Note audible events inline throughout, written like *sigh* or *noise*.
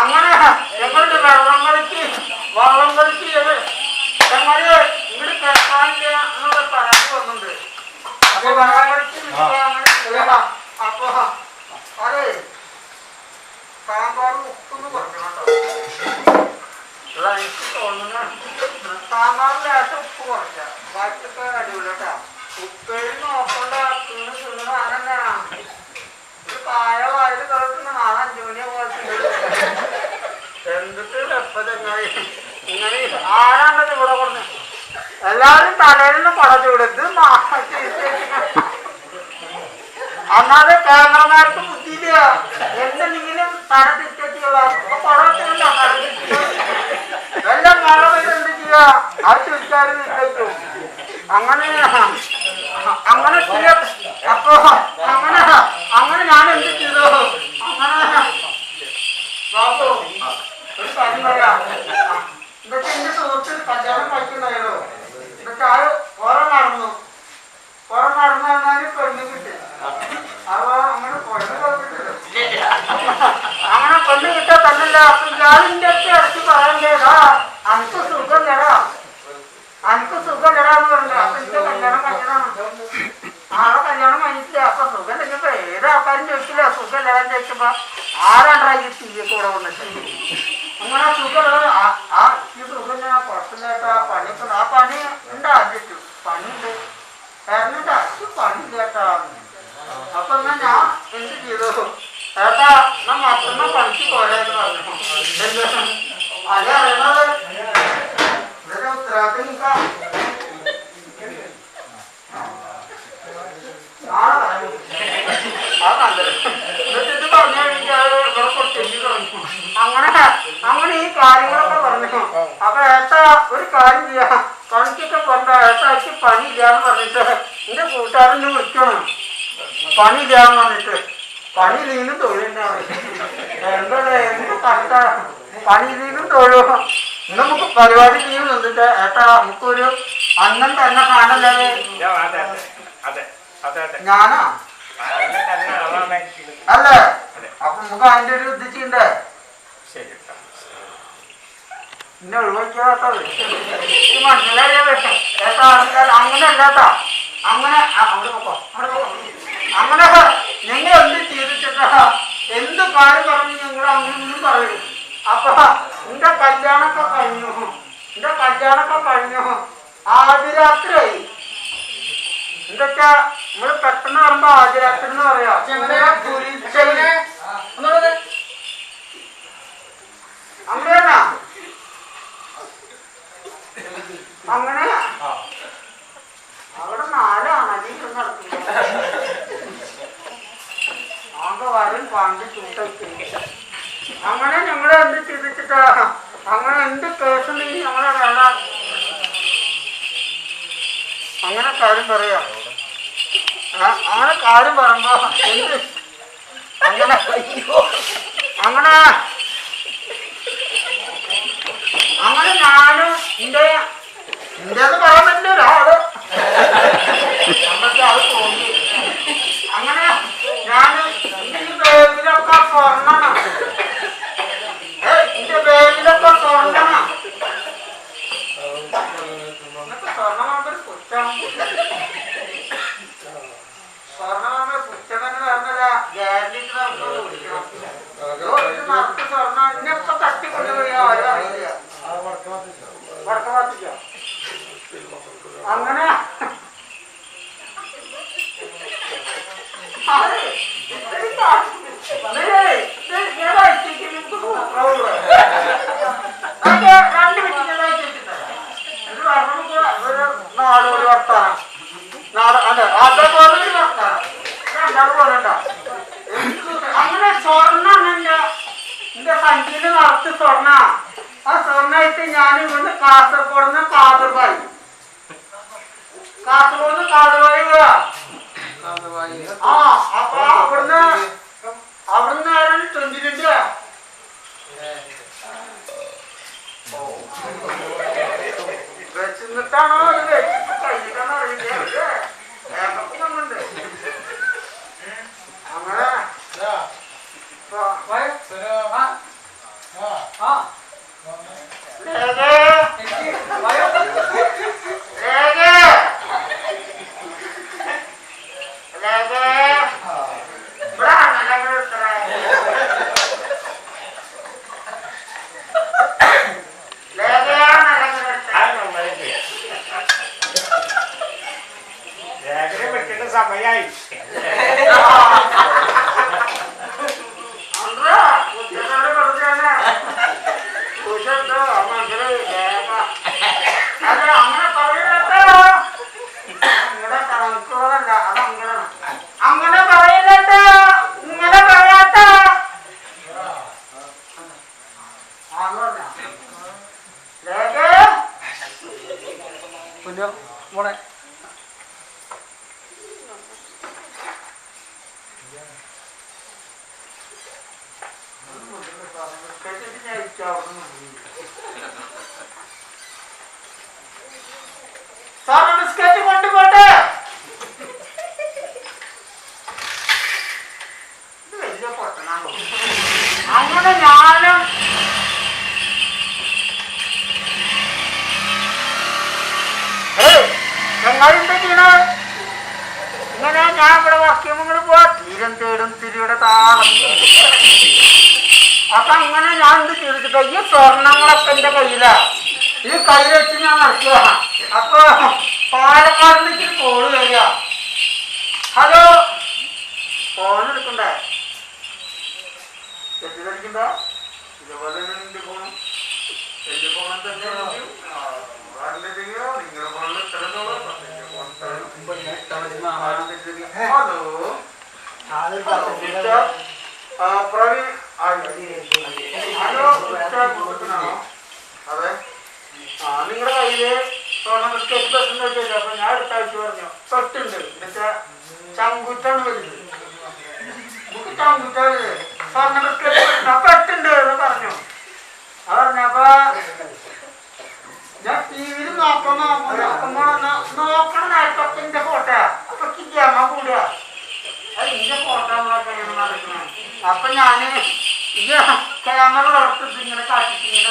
അങ്ങനെ ഞങ്ങളുടെ വെള്ളം കളിക്ക് വള്ളം കളിക്ക് ഞങ്ങൾ ഇവിടെ കേൾക്കാനില്ല എന്നുള്ള പരാതി വന്നിട്ടുണ്ട് അപ്പൊ വെള്ളം കളിക്ക് അങ്ങനെ അപ്പൊ അതെ സാമ്പാർ ഉപ്പൊന്ന് പറഞ്ഞു കേട്ടോ എനിക്ക് തോന്നുന്ന സാമ്പാറിലായിട്ട് ഉപ്പ് കുറയ്ക്കാം ബാക്കിയൊക്കെ അടിപൊളിയാട്ടാ ഉപ്പേരി നോക്കേണ്ട തിന്ന് തിന്ന് ആരണ്ടാണ് എന്തിട്ട് ഇങ്ങനെ ആരാണ്ടത് ഇവിടെ കൊടുത്ത് എല്ലാവരും തലയിൽ നിന്ന് പടച്ചു അന്നാതെ ക്യാമറമാർക്ക് ബുദ്ധിയില്ല. എന്തെങ്കിലും തല തിരിച്ചെത്തിയുള്ള പടത്തില്ല എല്ലാം പെയ്ത് എന്ത് ചെയ്യുക അത് ചോദിച്ചാലും അങ്ങനെ അങ്ങനെ അപ്പൊ ఆరండ్రా చెప్తుంది కూడా ఉన్నట్టు. അങ്ങനെ ഈ കാര്യങ്ങളൊക്കെ പറഞ്ഞു. അപ്പൊ ഏട്ട ഒരു കാര്യം ചെയ്യാം. പണിക്കൊക്കെ കൊണ്ട ഏട്ടാക്ക് പണിയില്ലാന്ന് പറഞ്ഞിട്ട് എന്റെ കൂട്ടുകാരനെ വിളിക്കണം. പണിയില്ലാന്ന് പറഞ്ഞിട്ട്. പണിയില്ലെങ്കിലും തൊഴിലുണ്ടാവും എന്താ എന്ത് കഷ്ട? പണിയില്ലെങ്കിലും തൊഴിലും ഇന്ന് നമുക്ക് പരിപാടി ചെയ്യും എന്നിട്ട് ഏട്ടാ നമുക്കൊരു അന്നം തന്നെ കാണല്ലേ? ഞാനാ? അല്ലേ? അപ്പൊ നമുക്ക് അതിന്റെ ഒരു ഇത് ചെയ്യണ്ടേ? ശരി കേട്ടോ. പിന്നെ ഒഴിവാക്കിയാത്തത് മനസ്സിലായത് ഏട്ടാ അങ്ങനെ അല്ലാത്ത അങ്ങനെ അവിടെ പോക്കോ, അവിടെ പോക്കോ. അങ്ങനെ നിങ്ങൾ എന്ത് ചെയ്തിട്ടാ? എന്ത് കാര്യം പറഞ്ഞു നിങ്ങൾ അങ്ങനെ ഒന്നും പറയും അപ്പൊ എന്റെ കല്യാണമൊക്കെ കഴിഞ്ഞു. എന്റെ കല്യാണമൊക്കെ കഴിഞ്ഞു. ആദ്യരാത്രിയായി എന്തൊക്കെ നമ്മൾ പെട്ടെന്ന് പറയുമ്പോ ആദ്യരാത്രി എന്ന് പറയാ. അങ്ങനെയാ അങ്ങനെ അവിടെ നാലാണ്? അധികം നടക്കുന്നത് ആകെ വരും പാണ്ട് അങ്ങനെ ഞങ്ങൾ എന്ത് ചിന്തിച്ചിട്ടാ അങ്ങനെ എന്ത് കേസുണ്ടെങ്കിൽ ഞങ്ങളെ വേണം അങ്ങനെ കാര്യം പറയാ. അങ്ങനെ കാര്യം പറയുമ്പോ അങ്ങനെ അങ്ങനെ അങ്ങനെ ഞാനും എന്റെ എന്റെ പറയാൻ പറ്റില്ല ഒരാൾ. *laughs* നമ്മൾക്ക് അത് തോന്നി അങ്ങനെ ഞാൻ എന്റെ ഈ ബാഗിലൊക്കെ സ്വർണമാണ് ഏ, എന്റെ ബാഗിലൊക്കെ സ്വർണമാണ് എന്നിട്ട് സ്വർണമാകുമ്പോ ഒരു പുച്ഛം സ്വർണമാകുമ്പോ പുച്ഛം എന്ന് പറഞ്ഞത് ഗ്യാരണ്ടി വിളിക്കണം ഒരു നറുക്ക് സ്വർണം ഇന്നിപ്പൊ തട്ടിക്കൊണ്ടുപോയി ആരും അറിയില്ല വടക്ക് ഭാഗത്തേക്കോ? അങ്ങനെ അതെ, ഇത്രയും കാശ് വന്നില്ലേ? ഇത് ഞാൻ അയച്ചേക്ക് നിങ്ങൾക്ക് നോക്കാവുള്ളൂ. അതൊക്കെ രണ്ട് മിനിറ്റ് ഞാൻ അയച്ചേക്ക് തരാം. എന്നിട്ട് പറഞ്ഞ് നമുക്ക് ഒരു നാട് ഒരു വർത്താനം. നാട് അതെ അതേപോലെ വർത്താനം. പോരണ്ട. അങ്ങനെ സ്വർണം എന്റെ എന്റെ സഞ്ചിയിൽ നിറച്ച് സ്വർണ ആ സ്വർണായിട്ട് ഞാൻ ഇവിടുന്ന് കാസർഗോഡ് നിന്ന് കാതർബായി കാസർഗോഡ് കാതർബായി പോവാ ആ അപ്പൊ അവിടുന്ന് അവിടുന്ന് ആരാണ് ട്വന്റി ട്വന്റി വെച്ചിട്ടാണോ അത് വെച്ചിട്ട് കഴിഞ്ഞിട്ടാണോ അറിയില്ല അല്ലേ? ഏതൊക്കെ വന്നിട്ടുണ്ട് അങ്ങനെ ഇപ്പൊ ആ ലേഖേ ലേഖേ ലേഖേ ഇവിടെ ആണല്ലോ ഇവിടെ ഇത്രേ. ശരിയായി അന്താ, കുട്ടികളുടെ വെറുതെയാണ്. കുശത്തോ, മകൾ, ദേവ. അല്ല, അങ്ങനെ പറയരുത്. നിങ്ങളുടെ കണക്കുകളല്ല, അത് അങ്ങനെയാണ്. അങ്ങനെ പറയരുത്. ഇങ്ങനെ പറയാത്ത. ആന്ന് പറഞ്ഞോ? ദേവേ. കുഞ്ഞോ, മോളെ സാറ് ബിസ്ക്കറ്റ് കൊണ്ടുപോട്ടെ ഇത് വലിയ പൊട്ടനാണോ അങ്ങനെ ഞാനും ഏയ്, ചങ്ങാതിന്റെ ചെയ്യണ ഇങ്ങനെ ഞാൻ ഇവിടെ വാക്യങ്ങൾ പോവാ തീരം തേടും തിരിയുടെ താളം അപ്പൊ അങ്ങനെ ഞാൻ എന്ത് ചെയ്തിട്ട് ഈ സ്വർണങ്ങളൊക്കെ എന്റെ കയ്യിലാ ഈ കയ്യിൽ വെച്ച് ഞാൻ നടക്കുക. അപ്പൊ പാലക്കാട് നിന്ന് കോൾ വരിക. ഹലോ? ഫോൺ എടുക്കണ്ടേ? തെറ്റിദ്ധരിക്കണ്ട ഇതുപോലെ തന്നെ നിന്റെ ഫോണും എന്റെ ഫോണിൽ തന്നെ നിങ്ങളുടെ ഫോണിൽ ഹലോ ആ, പ്രവീൺ. ഹലോ? അതെ. ആ നിങ്ങളുടെ കയ്യിൽ സ്കെച്ച് പെട്ടുണ്ട് വെച്ചില്ല അപ്പൊ ഞാൻ അടുത്ത പറഞ്ഞു. തൊട്ടുണ്ട്. എന്നുവെച്ചാ ചങ്കുറ്റാണ് വരുന്നത് നമുക്ക് ചങ്കുറ്റാണ് സ്വർണ സ്കെച്ച് പെട്ടുണ്ട് എന്ന് പറഞ്ഞു. അത് പറഞ്ഞപ്പോ ഞാൻ ടി വിയിൽ നോക്കുമ്പോ നോക്കുമ്പോ നോക്കണ എന്റെ ഫോട്ടോ അപ്പൊ ക്യാമ കൂടുക അപ്പൊ ഞാൻ ഇത് ക്യാമറ വളർത്തിട്ട് ഇങ്ങനെ കാട്ടിട്ട് ഇങ്ങനെ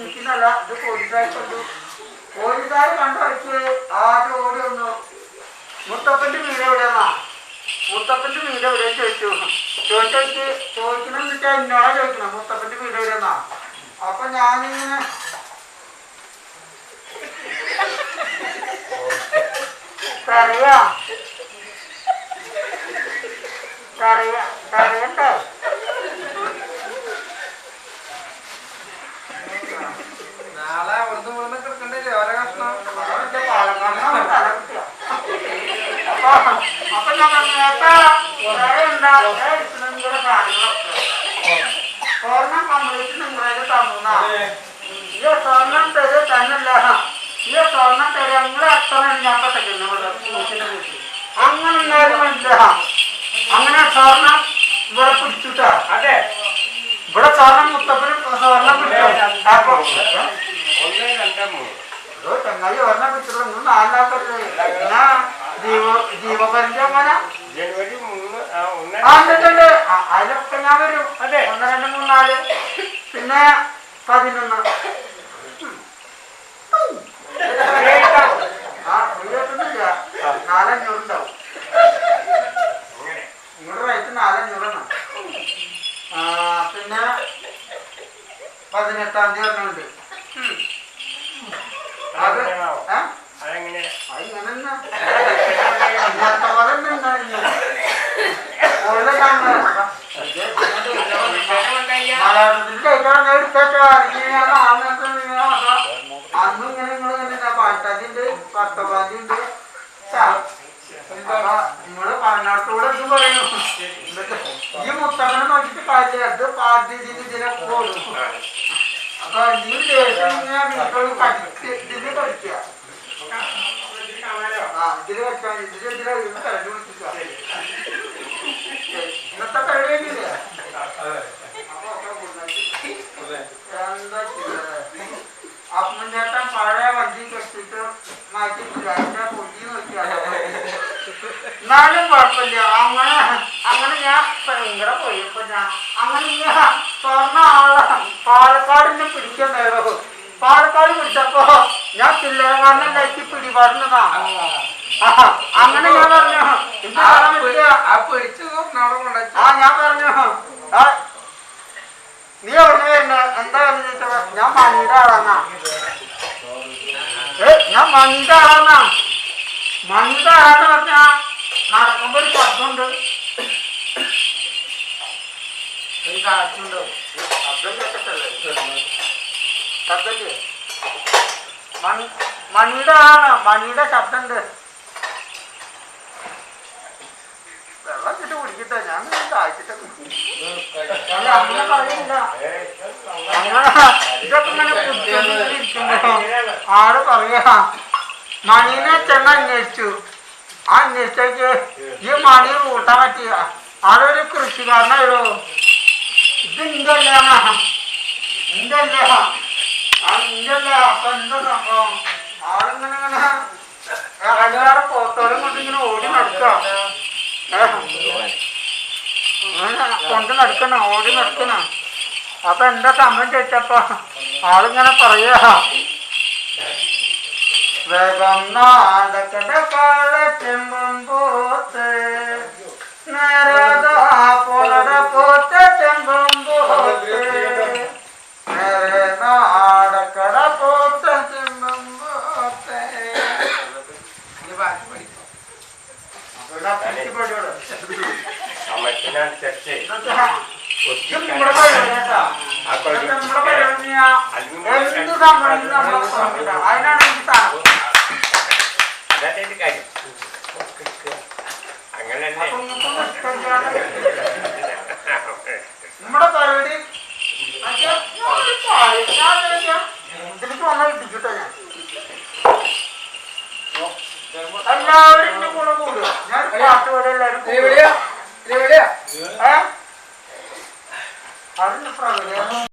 ആ, ഇത് പോലീസുകാർ കണ്ടു പോലീസുകാർ കണ്ടു ആദ്യം ഓടി വന്നു. മുത്തപ്പന്റെ വീട് എവിടെയെന്നാ? മുത്തപ്പന്റെ വീട് എവിടെയാ ചോദിച്ചു. ചോദിച്ചു ചോദിക്കണം എന്നിട്ട് എന്നോടാ ചോദിക്കണം. മുത്തപ്പന്റെ വീട് എവിടെയെന്നാ? അപ്പൊ ഞാനിങ്ങനെ കറിയാ. കറിയാ. കറിയണ്ടേ? അവിടുന്ന് ഇവിടുന്ന് കിടക്കണ്ടേ ഓരോ കഷ്ണം. അപ്പൊ ഞാൻ പറഞ്ഞു, ഏട്ടാ, കുറേ ഇരിക്കണം നിങ്ങളുടെ കാര്യങ്ങളൊക്കെ. സ്വർണം കംപ്ലീറ്റ് നിങ്ങളെ തന്നാ ഈ സ്വർണം തരും തന്നല്ല? ഈ സ്വർണം തരും നിങ്ങൾ എത്ര ഞാൻ പറ്റുന്നു അങ്ങനെ ഉണ്ടായാലും മനസ്സിലാ അങ്ങനെ സ്വർണം ഇവിടെ പിടിച്ചിട്ടാ. അതെ. ഇവിടെ സ്വർണം മുത്തപ്പനും സ്വർണം പിടിച്ചു അപ്പൊ ഒന്ന് രണ്ട് മൂന്ന് ഓ, ചങ്ങായി ഒരെണ്ണം കിട്ടുള്ളൂ നിങ്ങൾ നാലാക്കല്ലേ എന്നാ ജീവ ജീവപരിചയം ജനുവരി മൂന്ന് ഉണ്ട്, ഉണ്ട്. അതിലൊക്കെ ഞാൻ വരും. അതെ. ഒന്ന് രണ്ട് മൂന്ന് നാല്. പിന്നെ പതിനൊന്ന്. ആ ഇരുപത്തൊന്നില്ല നാലഞ്ഞൂറ് ഉണ്ടാവും അങ്ങനെ. നിങ്ങളുടെ റേറ്റ് നാലഞ്ഞൂറാണ്. പിന്നെ പതിനെട്ടാം തീയതി ഒരെണ്ണമുണ്ട് അത് ഓരോ കാണുന്നത്. മലയാളത്തിൽ കേൾക്കാൻ എടുത്തേച്ചോ, അല്ലെങ്കിൽ ഞാൻ ആദ്യത്തെ ഇങ്ങനെ നോക്കാം. അന്ന് ഇങ്ങനെ നിങ്ങൾ കണ്ടില്ല പാട്ടാജിണ്ട് അപ്പൊ നിങ്ങൾ പറഞ്ഞിടത്തൂടെ ഇത് പറയുന്നു ഈ മുത്തമ്മനെ നോക്കിയിട്ട് കാര്യമില്ല ഇത് പാർട്ടി ഇതിനെ പോകും അപ്പൊ ഈ ദേശം ഇങ്ങനെ വീട്ടിൽ പഠിച്ച് ഇതിന് പഠിക്കുക ആ ഇതിൽ വെച്ചാൽ ഇതിൽ ഇതിൽ ഇത് കരണ്ട് പിടിച്ചിട്ടാ ഇന്നത്തെ കഴിയില്ലേ അപ്പുഞ്ചേട്ടൻ പഴയ വണ്ടി കെട്ടിട്ട് മാറ്റിയിട്ടില്ല അതിന്റെ പൊടി നോക്കിയാണ് എന്നാലും കുഴപ്പമില്ല. അങ്ങനെ അങ്ങനെ ഞാൻ ഭയങ്കര പോയപ്പോ ഞാൻ അങ്ങനെ ഞാൻ തുറന്ന ആളെ. പാലക്കാടിനെ പിടിക്കണ്ടായിരുന്നു പാലക്കാട് പിടിച്ചപ്പോ ഞാൻ ചില്ലറക്കാരനെ ലൈക്ക് പിടിപാടുന്നതാണ് അങ്ങനെ ഞാൻ പറഞ്ഞു ആ ഞാൻ പറഞ്ഞു. നീ എവിടെ എന്താ ഞാൻ മണിയുടെ ഞാൻ മണിയുടെ ആളാന്നാ. മണിയുടെ നടക്കുമ്പോ ഒരു ശബ്ദമുണ്ട്. ഒരു മണിയുടെ ശബ്ദമുണ്ട്. കിട്ടി കുടിക്കട്ടെ ഞാൻ കാഴ്ചിട്ടൊക്കെ അല്ല, അങ്ങനെ പറയില്ല. അങ്ങനെ ഇതൊക്കെ ഇങ്ങനെ കുത്തിക്കൊണ്ടിരിക്കുമ്പോ ആൾ പറയാ മണീനെ ചെന്ന അന്വേഷിച്ചു. ആ അന്വേഷിച്ചേക്ക്. ഈ മണി കൂട്ടാൻ പറ്റിയ ആളൊരു കൃഷിക്കാരനായോ? ഇത് ആ നിന്റെ അല്ല അപ്പൊ എന്താ സംഭവം? ആളിങ്ങനെ ഇങ്ങനെ ഇറങ്ങാറ് പോത്തോളം കൊണ്ട് ഇങ്ങനെ ഓടി നടക്കുക കൊണ്ട് നടക്കണ ഓടി നടക്കണ? അപ്പൊ എന്താ സമയം ചോദിച്ചപ്പോ ആളിങ്ങനെ പറയാ വേഗം നാടക്കട കാളച്ചെമ്പം പോത്ത് നേരതാ